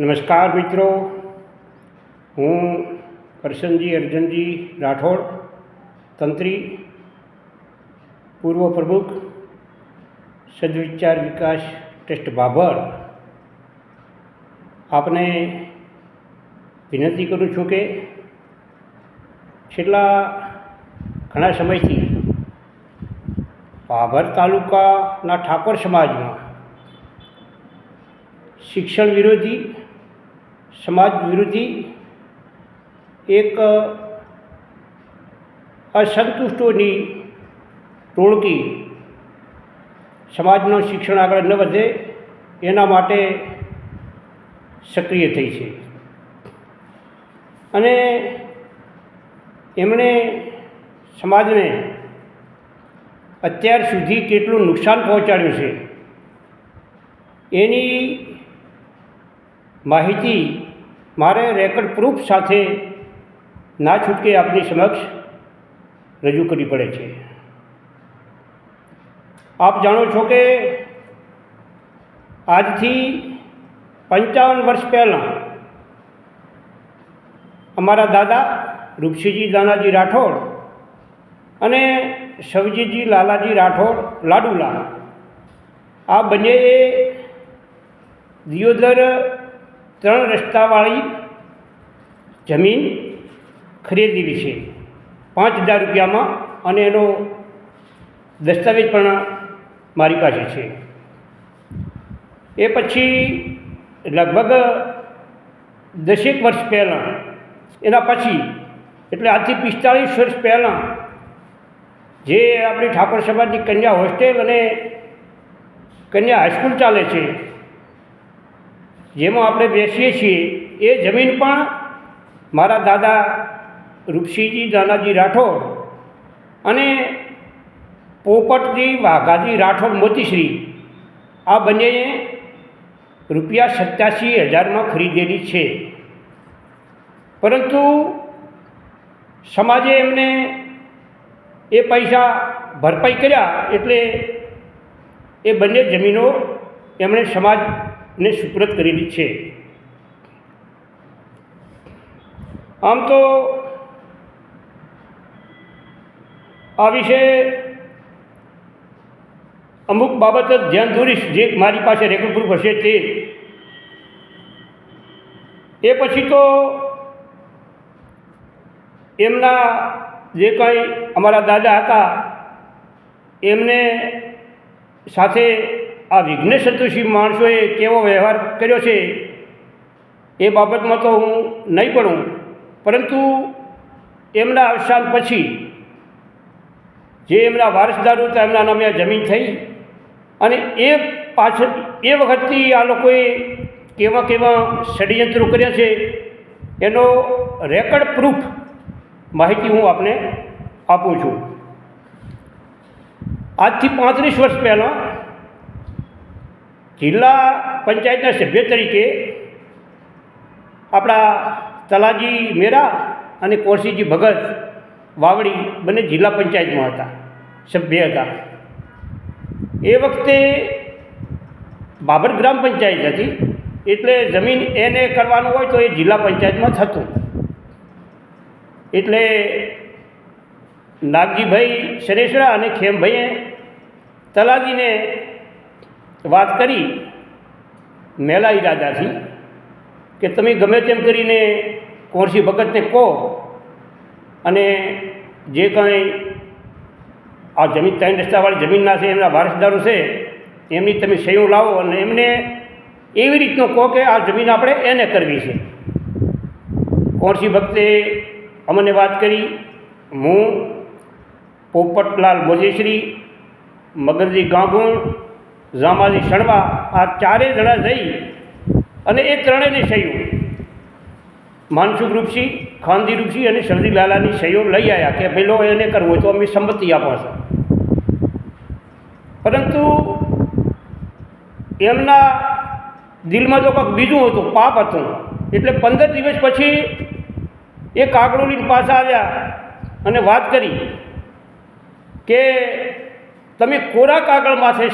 નમસ્કાર મિત્રો. હું કરશનજી અર્જનજી રાઠોડ, તંત્રી, પૂર્વ પ્રમુખ, સદવિચાર વિકાસ ટ્રસ્ટ બાબર. આપને વિનંતી કરું છું કે છેલ્લા ઘણા સમયથી ભાભર તાલુકાના ઠાકોર સમાજમાં શિક્ષણ વિરોધી સમાજ વિરોધી એક અસંતુષ્ટોની ટોળકી સમાજનું શિક્ષણ આગળ ન વધે એના માટે સક્રિય થઈ છે. અને એમણે સમાજને અત્યાર સુધી કેટલું નુકસાન પહોંચાડ્યું છે એની માહિતી મારે રેકર્ડ પ્રૂફ સાથે ના છૂટકે આપની સમક્ષ રજૂ કરવી પડે છે. આપ જાણો છો કે આજથી પંચાવન વર્ષ પહેલાં અમારા દાદા રૂપસિંહજી દાનાજી રાઠોડ અને સવજીજી લાલાજી રાઠોડ લાડુલા આ બંનેએ દિયોદર ત્રણ રસ્તાવાળી જમીન ખરીદેલી છે પાંચ હજાર રૂપિયામાં અને એનો દસ્તાવેજ પણ મારી પાસે છે. એ પછી લગભગ દસેક વર્ષ પહેલાં, એના પછી, એટલે આજથી પિસ્તાળીસ વર્ષ પહેલાં, જે આપણી ઠાકોર સમાજની કન્યા હોસ્ટેલ અને કન્યા હાઈસ્કૂલ ચાલે છે જેમાં આપણે બેસીએ છીએ, એ જમીન પણ મારા દાદા રૂપસિંહજી દાનાજી રાઠોડ અને પોપટજી, વાઘાજી રાઠોડ મોતીશ્રી, આ બંનેએ રૂપિયા સત્યાસી હજારમાં ખરીદેલી છે. પરંતુ સમાજે એમને એ પૈસા ભરપાઈ કર્યા એટલે એ બંને જમીનો એમણે સમાજને સુપ્રત કરેલી છે. આમ તો આ વિશે અમુક બાબત જ ધ્યાન દોરીશ, જે મારી પાસે રેકોર્ડ પ્રૂફ હશે તે. એ પછી તો એમના જે કંઈ અમારા દાદા હતા, એમને સાથે આ વિઘ્નેશ સંતોષી માણસોએ કેવો વ્યવહાર કર્યો છે એ બાબતમાં તો હું નહીં પડું, પરંતુ એમના અવસાન પછી જે એમના વારસદારો હતા, એમના નામે આ જમીન થઈ અને એ પાછળ, એ વખતથી આ લોકોએ કેવા કેવા ષડયંત્રો કર્યા છે, એનો રેકર્ડ પ્રૂફ માહિતી હું આપને આપું છું. આજથી પાંત્રીસ વર્ષ પહેલાં જિલ્લા પંચાયતના સભ્ય તરીકે આપણા તલાજી મેરા અને કોરસીજી ભગત વાવડી બંને જિલ્લા પંચાયતમાં હતા, સભ્ય હતા. એ વખતે બાબર ગ્રામ પંચાયત હતી, એટલે જમીન એને કરવાનું હોય તો એ જિલ્લા પંચાયતમાં થતું એટલે નાગજીભાઈ શરેશરા અને ખેમભાઈએ તલાજીને વાત કરી મેલા ઈરાદાથી કે તમે ગમે તેમ કરીને કોરસી ભગતને કહો અને જે કાંઈ આ જમીન ત્રણ રસ્તાવાળી જમીનના છે, એમના વારસદારો છે, એમની તમે સહીઓ લાવો અને એમને એવી રીતનો કહો કે આ જમીન આપણે એને કરવી છે. કોરસી ભક્તે અમને વાત કરી, હું પોપટલાલ મોજેશ્રી મગરજી ગાંગુણ જામાજી શણવા આ ચારેય જણા જઈ અને એ ત્રણેયની સહીઓ માનસુખ રૂપસી ખાનદી રૂપસી અને શરદી લાલાની સહીઓ લઈ આવ્યા કે પેલો એને કરવું હોય તો અમે સંમતિ આપવા પરંતુ એમના દિલમાં તો કંઈક બીજું હતું, પાપ હતું. એટલે પંદર દિવસ પછી એ કાગડો લઈને પાછા આવ્યા અને વાત કરી કે તમે કોરા કાગળ માથે